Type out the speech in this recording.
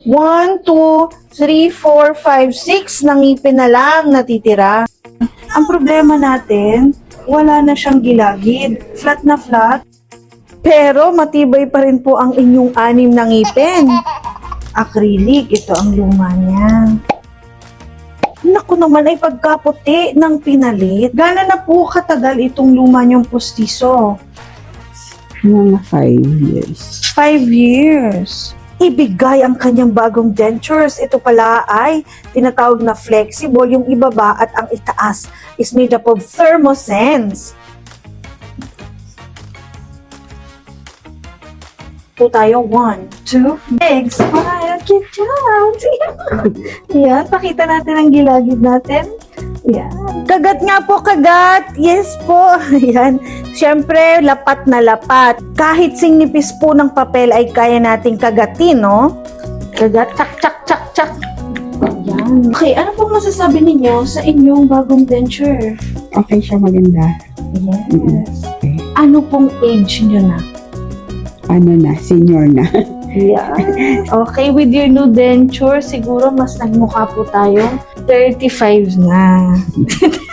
1, 2, 3, 4, 5, 6 na ngipin na lang natitira. Ang problema natin, wala na siyang gilagid. Flat na flat. Pero matibay pa rin po ang inyong anim na ngipin. Acrylic, ito ang luma niya. Naku naman ay pagkaputi ng pinalit. Gano'n na po katagal itong luma niyong pustiso? Mga five years. Five years. Ibigay ang kanyang bagong dentures. Ito pala ay tinatawag na flexible. Yung ibaba at ang itaas is made up of thermosense. Po tayo. One, two, big smile. Good job. Yan, pakita natin ang gilagid natin. Yan. Kagat nga po, kagat. Yes po. Yan. Siyempre, lapat na lapat. Kahit singnipis po ng papel ay kaya nating kagatin, no? Kagat, chak, chak, chak, chak. Yan. Okay, ano pong masasabi ninyo sa inyong bagong denture? Okay siya maganda. Yes. Okay. Ano pong age nyo na? Ano na, senior na. Yeah. Okay, with your new denture, siguro mas nagmukha po tayo 35 na.